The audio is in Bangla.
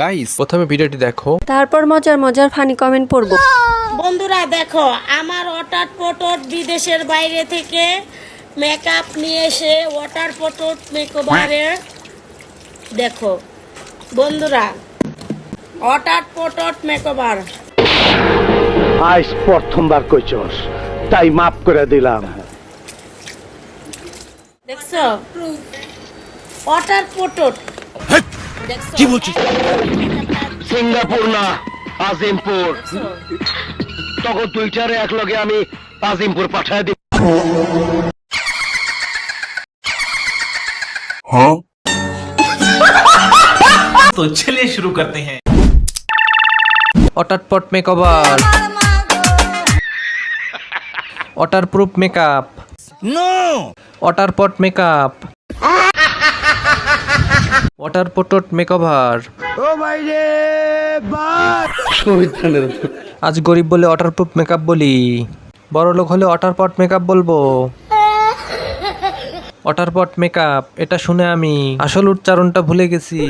গাইস প্রথমে ভিডিওটি দেখো। তারপর মজার মজার ফানি কমেন্ট পড়ব। বন্ধুরা দেখো আমার ওটার পটট বিদেশের বাইরে থেকে মেকআপ নিয়ে এসে ওয়াটার পটট মেকওভারে দেখো বন্ধুরা ওয়াটার পটট মেকওভার আজ প্রথমবার কইছস তাই মাফ করে দিলাম। দেখছ? ওয়াটার পটট কি বলছিস সিঙ্গাপুর না আজিমপুর তখন দুইটারে একলগে আমি আজিমপুর পাঠায় দিব तो चलिए शुरू करते हैं অটারপট makeover waterproof makeup waterproof makeup water pot makeover. ও ভাই রে আজ গরিব বলে ওয়াটারপ্রুফ মেকআপ বলি। বড় লোক হলে ওয়াটারপট মেকআপ বলব। ওয়াটার পট মেকআপ এটা শুনে আমি আসল উচ্চারণটা ভুলে গেছি।